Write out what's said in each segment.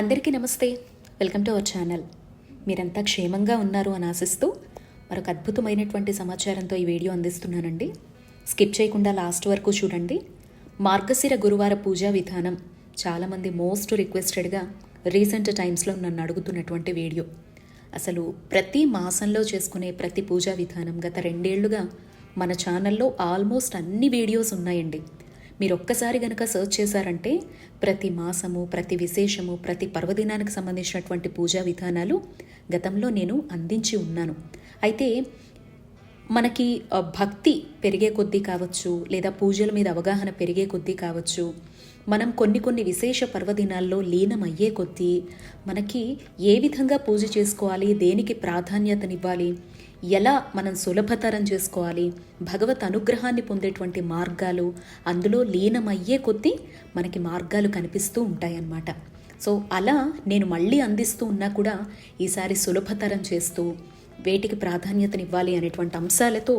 అందరికీ నమస్తే. Welcome to our channel. మీరంతా క్షేమంగా ఉన్నారు అని ఆశిస్తూ మరొక అద్భుతమైనటువంటి సమాచారంతో ఈ వీడియో అందిస్తున్నానండి. స్కిప్ చేయకుండా లాస్ట్ వరకు చూడండి. మార్గశిర గురువార పూజా విధానం చాలామంది మోస్ట్ రిక్వెస్టెడ్గా రీసెంట్ టైమ్స్లో నన్ను అడుగుతున్నటువంటి వీడియో. అసలు ప్రతి మాసంలో చేసుకునే ప్రతి పూజా విధానం గత రెండేళ్ళుగా మన ఛానల్లో ఆల్మోస్ట్ అన్ని వీడియోస్ ఉన్నాయండి. మీరు ఒక్కసారి గనక సర్చ్ చేశారంటే ప్రతి మాసము ప్రతి విశేషము ప్రతి పర్వదినానికి సంబంధించినటువంటి పూజా విధానాలు గతంలో నేను అందించి ఉన్నాను. అయితే మనకి భక్తి పెరిగే కొద్దీ కావచ్చు లేదా పూజల మీద అవగాహన పెరిగే కొద్దీ కావచ్చు మనం కొన్ని కొన్ని విశేష పర్వదినాల్లో లీనమయ్యే కొద్దీ మనకి ఏ విధంగా పూజ చేసుకోవాలి దేనికి ప్రాధాన్యతనివ్వాలి ఎలా మనం సులభతరం చేసుకోవాలి? భగవత్ అనుగ్రహాన్ని పొందేటువంటి మార్గాలు అందులో లీనమయ్యే కొద్దీ మనకి మార్గాలు కనిపిస్తూ ఉంటాయన్నమాట. సో అలా నేను మళ్ళీ అందిస్తూ ఉన్నా కూడా ఈసారి సులభతరం చేస్తూ వేటికి ప్రాధాన్యతనివ్వాలి అనేటువంటి అంశాలతో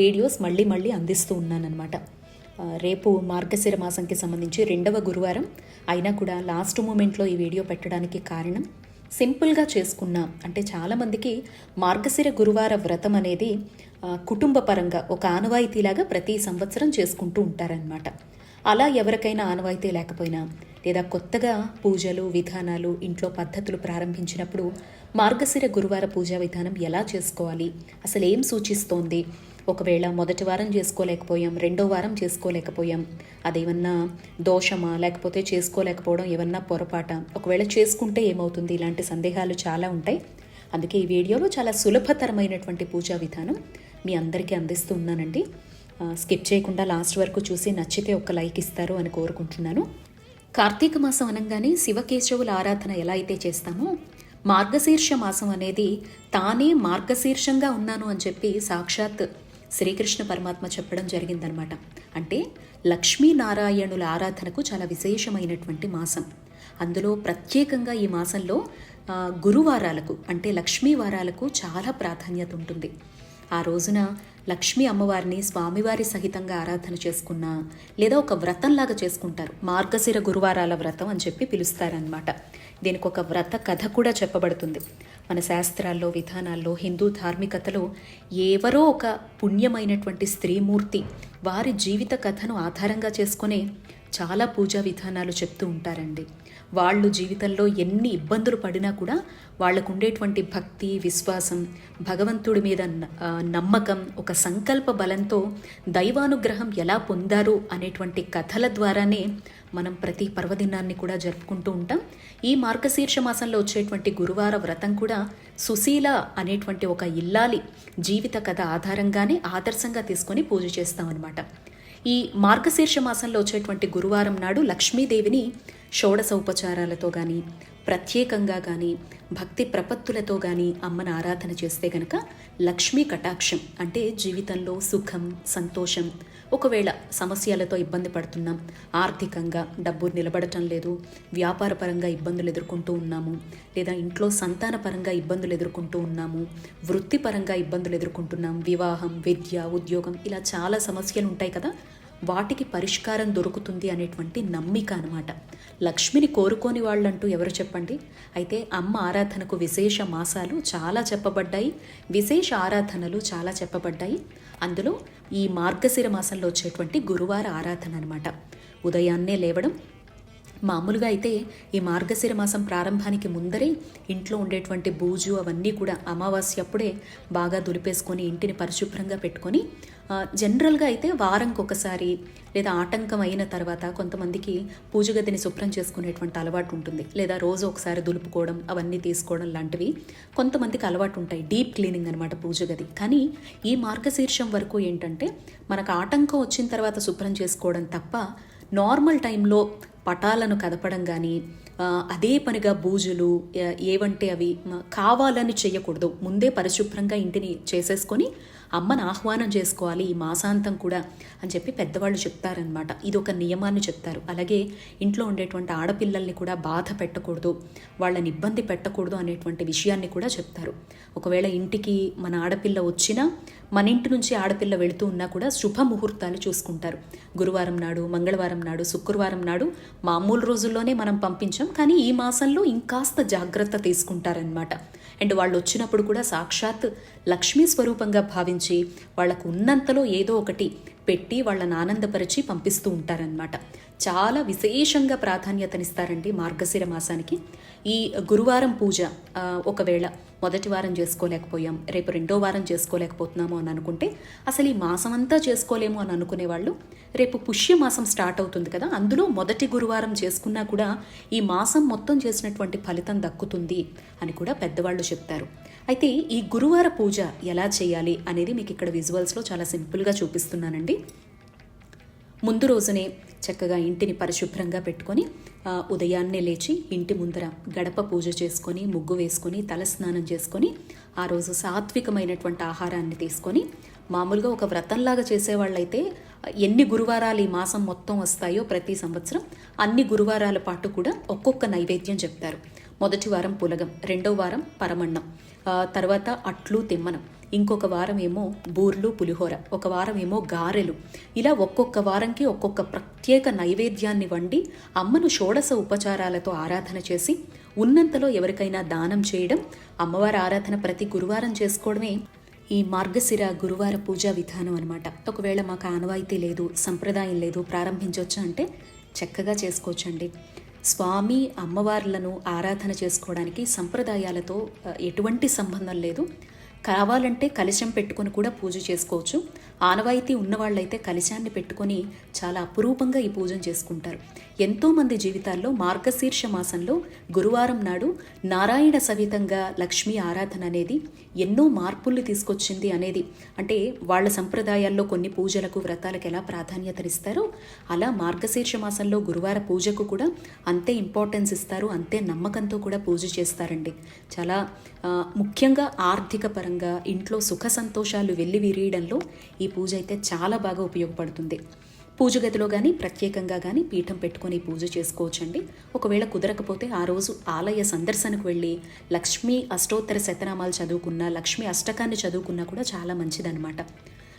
వీడియోస్ మళ్ళీ మళ్ళీ అందిస్తూ ఉన్నానన్నమాట. రేపు మార్గశిర మాసంకి సంబంధించి రెండవ గురువారం అయినా కూడా లాస్ట్ మూమెంట్లో ఈ వీడియో పెట్టడానికి కారణం సింపుల్గా చేసుకున్నాం. అంటే చాలామందికి మార్గశిర గురువార వ్రతం అనేది కుటుంబ పరంగా ఒక ఆనవాయితీలాగా ప్రతి సంవత్సరం చేసుకుంటూ ఉంటారనమాట అలా ఎవరికైనా ఆనవాయితీ లేకపోయినా లేదా కొత్తగా పూజలు విధానాలు ఇంట్లో పద్ధతులు ప్రారంభించినప్పుడు మార్గశిర గురువార పూజా విధానం ఎలా చేసుకోవాలి? అసలు ఏం సూచిస్తోంది? ఒకవేళ మొదటి వారం చేసుకోలేకపోయాం రెండో వారం చేసుకోలేకపోయాం అదేమన్నా దోషమా? లేకపోతే చేసుకోలేకపోవడం ఏమన్నా పొరపాట? ఒకవేళ చేసుకుంటే ఏమవుతుంది? ఇలాంటి సందేహాలు చాలా ఉంటాయి. అందుకే ఈ వీడియోలో చాలా సులభతరమైనటువంటి పూజా విధానం మీ అందరికీ అందిస్తూ ఉన్నానండి. స్కిప్ చేయకుండా లాస్ట్ వరకు చూసి నచ్చితే ఒక లైక్ ఇస్తారు అని కోరుకుంటున్నాను. కార్తీక మాసం అనగానే శివకేశవుల ఆరాధన ఎలా అయితే చేస్తామో మార్గశీర్ష మాసం అనేది తానే మార్గశీర్షంగా ఉన్నాను అని చెప్పి సాక్షాత్ శ్రీకృష్ణ పరమాత్మ చెప్పడం జరిగిందనమాట. అంటే లక్ష్మీనారాయణుల ఆరాధనకు చాలా విశేషమైనటువంటి మాసం. అందులో ప్రత్యేకంగా ఈ మాసంలో గురువారాలకు అంటే లక్ష్మీ వారాలకు చాలా ప్రాధాన్యత ఉంటుంది. ఆ రోజున లక్ష్మీ అమ్మవారిని స్వామివారి సహితంగా ఆరాధన చేసుకున్నా లేదా ఒక వ్రతంలాగా చేసుకుంటారు. మార్గశిర గురువారాల వ్రతం అని చెప్పి పిలుస్తారనమాట. దీనికి ఒక వ్రత కథ కూడా చెప్పబడుతుంది. మన శాస్త్రాల్లో విధానాల్లో హిందూ ధార్మికతలో ఎవరో ఒక పుణ్యమైనటువంటి స్త్రీమూర్తి వారి జీవిత కథను ఆధారంగా చేసుకునే చాలా పూజా విధానాలు చెప్తూ ఉంటారండి. వాళ్ళు జీవితంలో ఎన్ని ఇబ్బందులు పడినా కూడా వాళ్ళకు ఉండేటువంటి భక్తి విశ్వాసం భగవంతుడి మీద నమ్మకం ఒక సంకల్ప బలంతో దైవానుగ్రహం ఎలా పొందారు అనేటువంటి కథల ద్వారానే మనం ప్రతి పర్వదినాన్ని కూడా జరుపుకుంటూ ఉంటాం. ఈ మార్గశీర్ష మాసంలో వచ్చేటువంటి గురువార వ్రతం కూడా సుశీల అనేటువంటి ఒక ఇల్లాలి జీవిత కథ ఆధారంగానే ఆదర్శంగా తీసుకొని పూజ చేస్తామన్నమాట. ఈ మార్గశీర్ష మాసంలో వచ్చేటువంటి గురువారం నాడు లక్ష్మీదేవిని షోడశ ఉపచారాలతో కానీ ప్రత్యేకంగా కానీ భక్తి ప్రపత్తులతో కానీ అమ్మను ఆరాధన చేస్తే గనక లక్ష్మీ కటాక్షం అంటే జీవితంలో సుఖం సంతోషం ఒకవేళ సమస్యలతో ఇబ్బంది పడుతున్నాం ఆర్థికంగా డబ్బు నిలబడటం లేదు వ్యాపారపరంగా ఇబ్బందులు ఎదుర్కొంటూ ఉన్నాము లేదా ఇంట్లో సంతానపరంగా ఇబ్బందులు ఎదుర్కొంటూ ఉన్నాము వృత్తిపరంగా ఇబ్బందులు ఎదుర్కొంటున్నాం వివాహం విద్య ఉద్యోగం ఇలా చాలా సమస్యలు ఉంటాయి కదా వాటికి పరిష్కారం దొరుకుతుంది అనేటువంటి నమ్మిక అనమాట లక్ష్మిని కోరుకోని వాళ్ళంటూ ఎవరు చెప్పండి? అయితే అమ్మ ఆరాధనకు విశేష మాసాలు చాలా చెప్పబడ్డాయి. విశేష ఆరాధనలు చాలా చెప్పబడ్డాయి. అందులో ఈ మార్గశిర మాసంలో వచ్చేటువంటి గురువార ఆరాధన అనమాట ఉదయాన్నే లేవడం మామూలుగా అయితే ఈ మార్గశిర మాసం ప్రారంభానికి ముందరే ఇంట్లో ఉండేటువంటి బూజు అవన్నీ కూడా అమావాస్య అప్పుడే బాగా దులిపేసుకొని ఇంటిని పరిశుభ్రంగా పెట్టుకొని జనరల్గా అయితే వారంకి ఒకసారి లేదా ఆటంకం అయిన తర్వాత కొంతమందికి పూజ గదిని శుభ్రం చేసుకునేటువంటి అలవాటు ఉంటుంది. లేదా రోజు ఒకసారి దులుపుకోవడం అవన్నీ తీసుకోవడం లాంటివి కొంతమందికి అలవాటు ఉంటాయి. డీప్ క్లీనింగ్ అనమాట పూజ గది. కానీ ఈ మార్గశీర్షం వరకు ఏంటంటే మనకు ఆటంకం వచ్చిన తర్వాత శుభ్రం చేసుకోవడం తప్ప నార్మల్ టైంలో పటాలను కదపడం కానీ అదే పనిగా బూజులు ఏవంటే అవి కావాలని చేయకూడదు ముందే పరిశుభ్రంగా ఇంటిని చేసేసుకొని అమ్మను ఆహ్వానం చేసుకోవాలి ఈ మాసాంతం కూడా అని చెప్పి పెద్దవాళ్ళు చెప్తారనమాట ఇది ఒక నియమాన్ని చెప్తారు. అలాగే ఇంట్లో ఉండేటువంటి ఆడపిల్లల్ని కూడా బాధ పెట్టకూడదు వాళ్ళని ఇబ్బంది పెట్టకూడదు అనేటువంటి విషయాన్ని కూడా చెప్తారు. ఒకవేళ ఇంటికి మన ఆడపిల్ల వచ్చినా మన ఇంటి నుంచి ఆడపిల్ల వెళుతూ ఉన్నా కూడా శుభ ముహూర్తాలు చూసుకుంటారు. గురువారం నాడు మంగళవారం నాడు శుక్రవారం నాడు మామూలు రోజుల్లోనే మనం పంపించాం కానీ ఈ మాసంలో ఇంకాస్త జాగ్రత్త తీసుకుంటారనమాట అండ్ వాళ్ళు వచ్చినప్పుడు కూడా సాక్షాత్ లక్ష్మీ స్వరూపంగా భావించారు భావించి వాళ్ళకు ఉన్నంతలో ఏదో ఒకటి పెట్టి వాళ్ళని ఆనందపరిచి పంపిస్తూ ఉంటారనమాట చాలా విశేషంగా ప్రాధాన్యతనిస్తారండి మార్గశిర మాసానికి. ఈ గురువారం పూజ ఒకవేళ మొదటి వారం చేసుకోలేకపోయాం రేపు రెండో వారం చేసుకోలేకపోతున్నాము అని అనుకుంటే అసలు ఈ మాసం అంతా చేసుకోలేము అని అనుకునే వాళ్ళు రేపు పుష్య మాసం స్టార్ట్ అవుతుంది కదా అందులో మొదటి గురువారం చేసుకున్నా కూడా ఈ మాసం మొత్తం చేసినటువంటి ఫలితం దక్కుతుంది అని కూడా పెద్దవాళ్ళు చెప్తారు. అయితే ఈ గురువార పూజ ఎలా చేయాలి అనేది మీకు ఇక్కడ విజువల్స్లో చాలా సింపుల్గా చూపిస్తున్నానండి. ముందు రోజునే చక్కగా ఇంటిని పరిశుభ్రంగా పెట్టుకొని ఉదయాన్నే లేచి ఇంటి ముందర గడప పూజ చేసుకొని ముగ్గు వేసుకొని తలస్నానం చేసుకొని ఆ రోజు సాత్వికమైనటువంటి ఆహారాన్ని తీసుకొని మామూలుగా ఒక వ్రతంలాగా చేసేవాళ్ళైతే ఎన్ని గురువారాలు ఈ మాసం మొత్తం వస్తాయో ప్రతి సంవత్సరం అన్ని గురువారాల పాటు కూడా ఒక్కొక్క నైవేద్యం చెప్తారు. మొదటి వారం పులగం రెండో వారం పరమన్నం. తర్వాత అట్లు తిమ్మనం. ఇంకొక వారం ఏమో బూర్లు పులిహోర. ఒక వారం ఏమో గారెలు. ఇలా ఒక్కొక్క వారంకి ఒక్కొక్క ప్రత్యేక నైవేద్యాన్ని వండి అమ్మను షోడశ ఉపచారాలతో ఆరాధన చేసి ఉన్నంతలో ఎవరికైనా దానం చేయడం అమ్మవారి ఆరాధన ప్రతి గురువారం చేసుకోవడమే ఈ మార్గశిర గురువార పూజా విధానం అనమాట ఒకవేళ మాకు ఆనవాయితీ లేదు సంప్రదాయం లేదు ప్రారంభించవచ్చా అంటే చక్కగా చేసుకోవచ్చండి. స్వామి అమ్మవార్లను ఆరాధన చేసుకోవడానికి సంప్రదాయాలతో ఎటువంటి సంబంధం లేదు. కావాలంటే కలశం పెట్టుకొని కూడా పూజ చేసుకోవచ్చు. ఆనవాయితీ ఉన్నవాళ్ళైతే కలశాన్ని పెట్టుకొని చాలా అపురూపంగా ఈ పూజను చేసుకుంటారు. ఎంతోమంది జీవితాల్లో మార్గశీర్ష మాసంలో గురువారం నాడు నారాయణ సవితంగా లక్ష్మీ ఆరాధన అనేది ఎన్నో మార్పుల్ని తీసుకొచ్చింది అనేది. అంటే వాళ్ళ సంప్రదాయాల్లో కొన్ని పూజలకు వ్రతాలకు ఎలా ప్రాధాన్యతనిస్తారో అలా మార్గశీర్ష మాసంలో గురువార పూజకు కూడా అంతే ఇంపార్టెన్స్ ఇస్తారు అంతే నమ్మకంతో కూడా పూజ చేస్తారండి. చాలా ముఖ్యంగా ఆర్థిక పరంగా ఇంట్లో సుఖ సంతోషాలు వెళ్ళి విరియడంలో ఈ పూజ అయితే చాలా బాగా ఉపయోగపడుతుంది. పూజ గదిలో కానీ ప్రత్యేకంగా కానీ పీఠం పెట్టుకొని పూజ చేసుకోవచ్చండి. ఒకవేళ కుదరకపోతే ఆ రోజు ఆలయ సందర్శనకు వెళ్ళి లక్ష్మీ అష్టోత్తర శతనామాలు చదువుకున్నా లక్ష్మీ అష్టకాన్ని చదువుకున్నా కూడా చాలా మంచిదన్నమాట.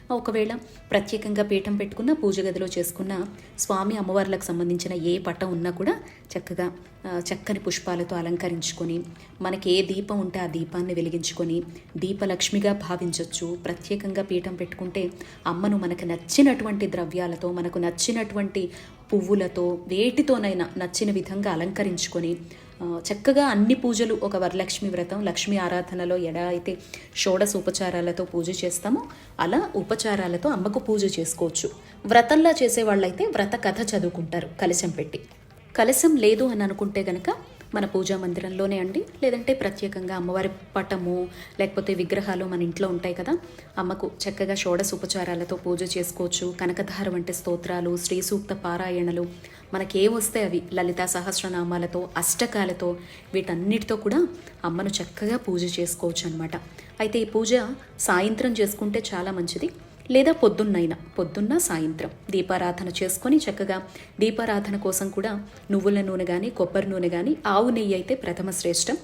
ఒకవేళ ప్రత్యేకంగా పీఠం పెట్టుకున్న పూజ గదిలో చేసుకున్న స్వామి అమ్మవార్లకు సంబంధించిన ఏ పటం ఉన్నా కూడా చక్కగా చక్కని పుష్పాలతో అలంకరించుకొని మనకి ఏ దీపం ఉంటే ఆ దీపాన్ని వెలిగించుకొని దీపలక్ష్మిగా భావించవచ్చు ప్రత్యేకంగా పీఠం పెట్టుకుంటే అమ్మను మనకు నచ్చినటువంటి ద్రవ్యాలతో మనకు నచ్చినటువంటి పువ్వులతో వేటితోనైనా నచ్చిన విధంగా అలంకరించుకొని చక్కగా అన్ని పూజలు ఒక వరలక్ష్మి వ్రతం లక్ష్మీ ఆరాధనలో ఎలా అయితే షోడశ ఉపచారాలతో పూజ చేస్తామో అలా ఉపచారాలతో అమ్మకు పూజ చేసుకోవచ్చు. వ్రతంలా చేసే వాళ్ళైతే వ్రత కథ చదువుకుంటారు కలశం పెట్టి. కలశం లేదు అని అనుకుంటే గనక మన పూజా మందిరంలోనే అండి. లేదంటే ప్రత్యేకంగా అమ్మవారి పటము లేకపోతే విగ్రహాలు మన ఇంట్లో ఉంటాయి కదా. అమ్మకు చక్కగా షోడశ ఉపచారాలతో పూజ చేసుకోవచ్చు. కనకధార వంటి స్తోత్రాలు శ్రీ సూక్త పారాయణలు మనకి వస్తే అవి. లలితా సహస్రనామాలతో అష్టకాలతో వీటన్నిటితో కూడా అమ్మను చక్కగా పూజ చేసుకోవచ్చు అనమాట అయితే ఈ పూజ సాయంత్రం చేసుకుంటే చాలా మంచిది. లేదా పొద్దున్నైనా పొద్దున్న సాయంత్రం దీపారాధన చేసుకొని చక్కగా దీపారాధన కోసం కూడా నువ్వుల నూనె కానీ కొబ్బరి నూనె కానీ ఆవు నెయ్యి అయితే ప్రథమ శ్రేష్టం.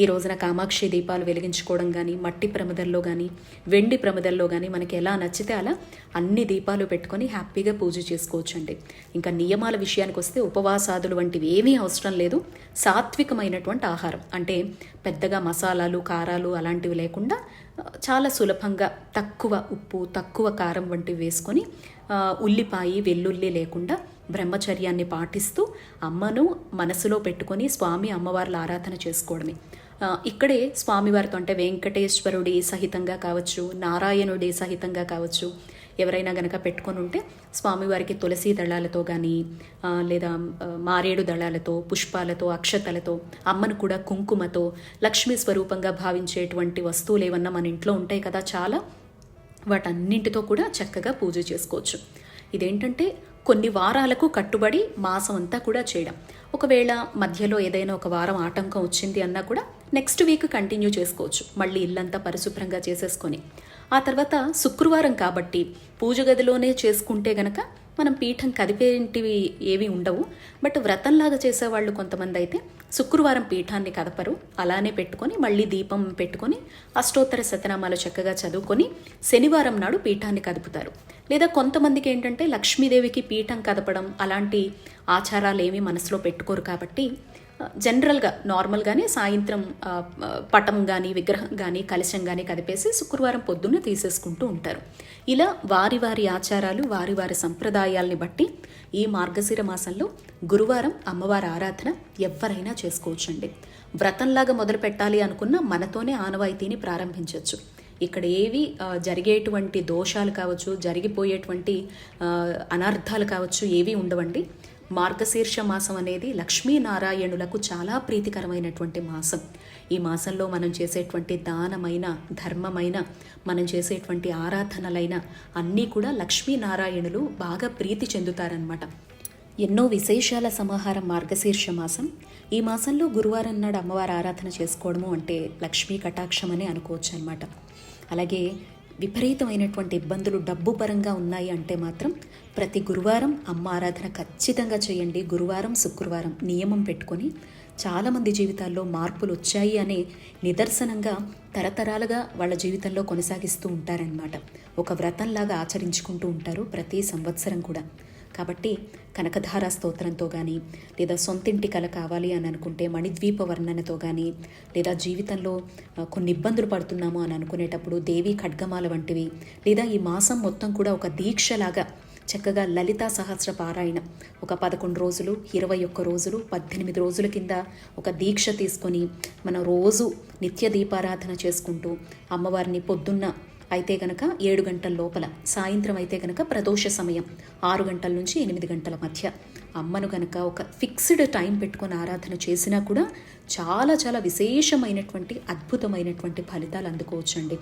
ఈ రోజున కామాక్షి దీపాలు వెలిగించుకోవడం కానీ మట్టి ప్రమదల్లో కానీ వెండి ప్రమదల్లో కానీ మనకి ఎలా నచ్చితే అలా అన్ని దీపాలు పెట్టుకొని హ్యాపీగా పూజ చేసుకోవచ్చండి. ఇంకా నియమాల విషయానికి వస్తే ఉపవాసాదులు వంటివి ఏమీ అవసరం లేదు. సాత్వికమైనటువంటి ఆహారం. అంటే పెద్దగా మసాలాలు కారాలు అలాంటివి లేకుండా చాలా సులభంగా తక్కువ ఉప్పు తక్కువ కారం వంటివి వేసుకొని ఉల్లిపాయ ఉల్లిపాయి వెల్లుల్లి లేకుండా బ్రహ్మచర్యాన్ని పాటిస్తూ అమ్మను మనసులో పెట్టుకొని స్వామి అమ్మవార్ల ఆరాధన చేసుకోవడమే. ఇక్కడే స్వామివారితో అంటే వెంకటేశ్వరుడి సహితంగా కావచ్చు నారాయణుడి సహితంగా కావచ్చు ఎవరైనా గనక పెట్టుకొని ఉంటే స్వామివారికి తులసి దళాలతో కానీ లేదా మారేడు దళాలతో పుష్పాలతో అక్షతలతో అమ్మను కూడా కుంకుమతో లక్ష్మీ స్వరూపంగా భావించేటువంటి వస్తువులు ఏమన్నా మన ఇంట్లో ఉంటాయి కదా చాలా వాటన్నింటితో కూడా చక్కగా పూజ చేసుకోవచ్చు. ఇదేంటంటే కొన్ని వారాలకు కట్టుబడి మాసం అంతా కూడా చేయడం. ఒకవేళ మధ్యలో ఏదైనా ఒక వారం ఆటంకం వచ్చింది అన్నా కూడా నెక్స్ట్ వీక్ కంటిన్యూ చేసుకోవచ్చు. మళ్ళీ ఇల్లంతా పరిశుభ్రంగా చేసేసుకొని. ఆ తర్వాత శుక్రవారం కాబట్టి పూజ గదిలోనే చేసుకుంటే గనక మనం పీఠం కదిపేంటివి ఏవి ఉండవు. బట్ వ్రతంలాగా చేసేవాళ్ళు కొంతమంది అయితే శుక్రవారం పీఠాన్ని కదపరు. అలానే పెట్టుకొని మళ్ళీ దీపం పెట్టుకొని అష్టోత్తర శతనామాలు చక్కగా చదువుకొని శనివారం నాడు పీఠాన్ని కదుపుతారు. లేదా కొంతమందికి ఏంటంటే లక్ష్మీదేవికి పీఠం కదపడం అలాంటి ఆచారాలు ఏమీ మనసులో పెట్టుకోరు కాబట్టి జనరల్గా నార్మల్గానే సాయంత్రం పటం కానీ విగ్రహం కానీ కలశం కానీ కదిపేసి శుక్రవారం పొద్దున్న తీసేసుకుంటూ ఉంటారు. ఇలా వారి వారి ఆచారాలు వారి వారి సంప్రదాయాల్ని బట్టి ఈ మార్గశిర మాసంలో గురువారం అమ్మవారి ఆరాధన ఎవరైనా చేసుకోవచ్చండి. వ్రతంలాగా మొదలు పెట్టాలి అనుకున్న మనతోనే ఆనవాయితీని ప్రారంభించవచ్చు ఇక్కడ ఏవి జరిగేటువంటి దోషాలు కావచ్చు జరిగిపోయేటువంటి అనర్థాలు కావచ్చు ఏవి ఉండవండి. మార్గశీర్ష మాసం అనేది లక్ష్మీనారాయణులకు చాలా ప్రీతికరమైనటువంటి మాసం. ఈ మాసంలో మనం చేసేటువంటి దానమైన ధర్మమైన మనం చేసేటువంటి ఆరాధనలైన అన్నీ కూడా లక్ష్మీనారాయణులు బాగా ప్రీతి చెందుతారనమాట ఎన్నో విశేషాల సమాహారం మార్గశీర్ష మాసం. ఈ మాసంలో గురువారం నాడు అమ్మవారి ఆరాధన చేసుకోవడము అంటే లక్ష్మీ కటాక్షం అని అనుకోవచ్చు అనమాట అలాగే విపరీతమైనటువంటి ఇబ్బందులు డబ్బు పరంగా ఉన్నాయి అంటే మాత్రం ప్రతి గురువారం అమ్మ ఆరాధన ఖచ్చితంగా చేయండి. గురువారం శుక్రవారం నియమం పెట్టుకొని చాలామంది జీవితాల్లో మార్పులు వచ్చాయి అనే నిదర్శనంగా తరతరాలుగా వాళ్ళ జీవితంలో కొనసాగిస్తూ ఉంటారనమాట ఒక వ్రతంలాగా ఆచరించుకుంటూ ఉంటారు ప్రతి సంవత్సరం కూడా. కాబట్టి కనకధార స్తోత్రంతో కానీ లేదా సొంతింటి కళ కావాలి అని అనుకుంటే మణిద్వీప వర్ణనతో కానీ లేదా జీవితంలో కొన్ని ఇబ్బందులు పడుతున్నాము అని అనుకునేటప్పుడు దేవి ఖడ్గమాల వంటివి లేదా ఈ మాసం మొత్తం కూడా ఒక దీక్షలాగా చక్కగా లలితా సహస్ర పారాయణ ఒక పదకొండు రోజులు ఇరవై ఒక్క రోజులు పద్దెనిమిది రోజుల కింద ఒక దీక్ష తీసుకొని మనం రోజు నిత్య దీపారాధన చేసుకుంటూ అమ్మవారిని పొద్దున్న అయితే గనక ఏడు గంటల లోపల సాయంత్రం అయితే గనక ప్రదోష సమయం ఆరు గంటల నుంచి ఎనిమిది గంటల మధ్య. అమ్మను గనక ఒక ఫిక్స్డ్ టైం పెట్టుకొని ఆరాధన చేసినా కూడా చాలా చాలా విశేషమైనటువంటి అద్భుతమైనటువంటి ఫలితాలు అందుకోవచ్చండి.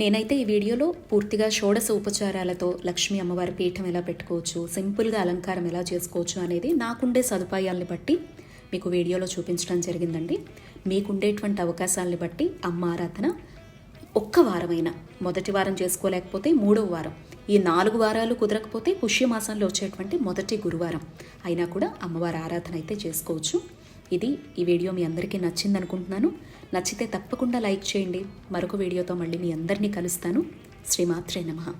నేనైతే ఈ వీడియోలో పూర్తిగా షోడశ ఉపచారాలతో లక్ష్మీ అమ్మవారి పీఠం ఎలా పెట్టుకోవచ్చు సింపుల్గా అలంకారం ఎలా చేసుకోవచ్చు అనేది నాకుండే సదుపాయాల్ని బట్టి మీకు వీడియోలో చూపించడం జరిగిందండి. మీకుండేటువంటి అవకాశాలని బట్టి అమ్మ ఆరాధన ఒక్క వారమైనా. మొదటి వారం చేసుకోలేకపోతే మూడవ వారం. ఈ నాలుగు వారాలు కుదరకపోతే పుష్యమాసంలో వచ్చేటువంటి మొదటి గురువారం. అయినా కూడా అమ్మవారి ఆరాధన అయితే చేసుకోవచ్చు. ఇది ఈ వీడియో మీ అందరికీ నచ్చింది అనుకుంటున్నాను నచ్చితే తప్పకుండా లైక్ చేయండి. మరొక వీడియోతో మళ్ళీ మీ అందరినీ కలుస్తాను. శ్రీమాత్రే నమః.